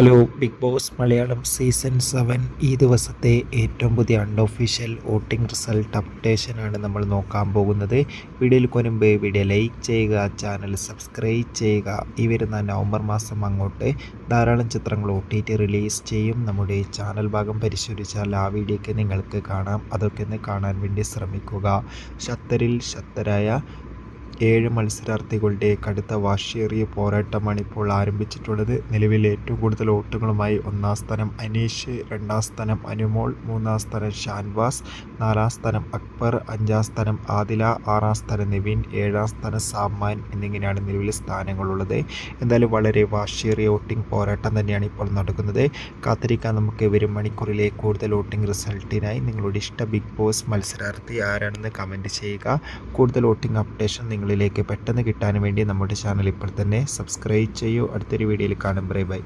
Hello big boss Malayalam season seven ഈ ദിവസത്തെ ഏറ്റവും പുതിയ അൺഒഫീഷ്യൽ വോട്ടിംഗ് റിസൾട്ട് അപ്ഡേഷനാണ് നമ്മൾ നോക്കാൻ പോകുന്നത്. വീഡിയോയിൽ കൊനുമ്പ് വീഡിയോ ലൈക്ക് ചെയ്യുക ചാനൽ സബ്സ്ക്രൈബ് ചെയ്യുക. ഈ വരുന്ന നവംബർ മാസം അങ്ങോട്ട് ധാരാളം ചിത്രങ്ങൾ ഒ ടി ടി റിലീസ് ചെയ്യും. നമ്മുടെ ചാനൽ ഭാഗം പരിശോധിച്ചാൽ ആ വീഡിയോയ്ക്ക് നിങ്ങൾക്ക് കാണാം. അതൊക്കെ ഒന്ന് കാണാൻ വേണ്ടി ശ്രമിക്കുക. ശക്തരിൽ ശക്തരായ ഏഴ് മത്സരാർത്ഥികളുടെ കടുത്ത വാശിയേറിയ പോരാട്ടമാണ് ഇപ്പോൾ ആരംഭിച്ചിട്ടുള്ളത്. നിലവിൽ ഏറ്റവും കൂടുതൽ വോട്ടുകളുമായി ഒന്നാം സ്ഥാനം അനീഷ് രണ്ടാം സ്ഥാനം അനുമോൾ മൂന്നാം സ്ഥാനം ഷാൻവാസ് നാലാം സ്ഥാനം അക്ബർ അഞ്ചാം സ്ഥാനം ആദില ആറാം സ്ഥാനം നിവിൻ ഏഴാം സ്ഥാനം സാമാൻ എന്നിങ്ങനെയാണ് നിലവിൽ സ്ഥാനങ്ങളുള്ളത്. എന്തായാലും വളരെ വാശിയേറിയ വോട്ടിംഗ് പോരാട്ടം തന്നെയാണ് ഇപ്പോൾ നടക്കുന്നത്. കാത്തിരിക്കാൻ നമുക്ക് വരും മണിക്കൂറിലെ കൂടുതൽ വോട്ടിംഗ് റിസൾട്ടിനായി. നിങ്ങളുടെ ഇഷ്ട ബിഗ് ബോസ് മത്സരാർത്ഥി ആരാണെന്ന് കമന്റ് ചെയ്യുക. കൂടുതൽ വോട്ടിംഗ് അപ്ഡേഷൻ നിങ്ങളിലേക്ക് പെട്ടെന്ന് കിട്ടാൻ വേണ്ടി നമ്മുടെ ചാനൽ ഇപ്പോൾ തന്നെ സബ്സ്ക്രൈബ് ചെയ്യൂ. അടുത്തൊരു വീഡിയോയിൽ കാണും. Bye bye